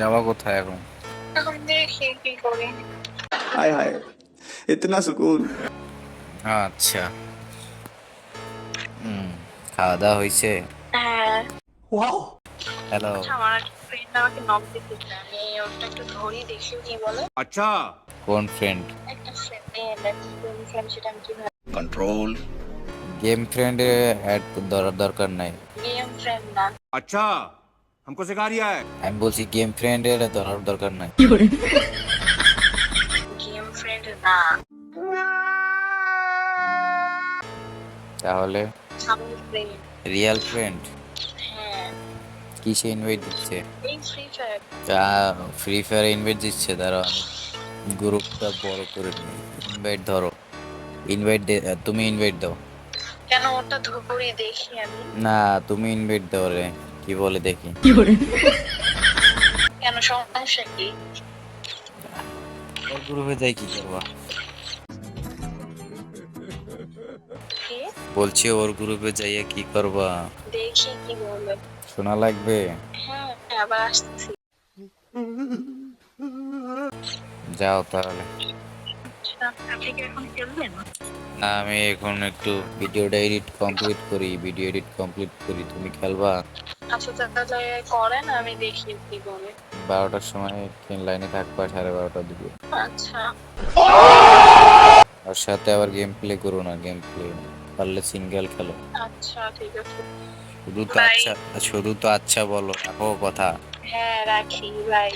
যাওয়া কোথায় এখন? এখন দেখি কি করি? হায় হায় এতনা সুকুন। আচ্ছা। হুম খাওয়া দাওয়া হয়েছে হ্যাঁ ওয়াও আচ্ছা, হ্যালো আমার ফ্রেন্ড আমাকে নক দিতে আমি একটু ধরি দেখি কি বলে। আচ্ছা। কোন ফ্রেন্ড একটা ফ্রেন্ড ফ্রেন্ড সেটা আমি কন্ট্রোল গেম ফ্রেন্ড অ্যাড দরকার নাই। গেম ফ্রেন্ড না। আচ্ছা। हमको सिखा रिया है আমি বলছি গেম ফ্রেন্ডে ধরার দরকার নাই গেম ফ্রেন্ড না তাহলে আমি ফ্রেন্ড রিয়েল ফ্রেন্ড হ্যাঁ কিসে ইনভাইট দিচ্ছে এই ফ্রি ফায়ার তা ফ্রি ফায়ার ইনভাইট দিচ্ছে তারা গ্রুপটা বড় করে ইনভাইট ধরো ইনভাইট তুমি ইনভাইট দাও কেন ওটা ধরি দেখি আমি না তুমি ইনভাইট দাও রে কি বলে দেখি। কেন সমস্যা কি? ওর গ্রুপে যাই কি করবা? বলছি ওর গ্রুপে যাইয়া কি করবা? দেখি কি বলে। শোনা লাগবে? হ্যাঁ আবার আসতেছি। যাও তাহলে। আচ্ছা, আপনি কি এখন খেলবেন? না আমি এখন একটু ভিডিওটা এডিট কমপ্লিট করি ভিডিও এডিট কমপ্লিট করি। তুমি খেলবা? আচ্ছা তাহলে করেন আমি দেখি কি বলে বারোটার সময় লাইনে থাকবা সাড়ে বারোটার দিকে। আচ্ছা। ওর সাথে আবার গেম প্লে করো না গেম প্লে পারলে সিঙ্গেল খেলো। আচ্ছা ঠিক আছে। শুধু তো আচ্ছা শুধু তো আচ্ছা বলো রাখো কথা। হ্যাঁ রাখি বাই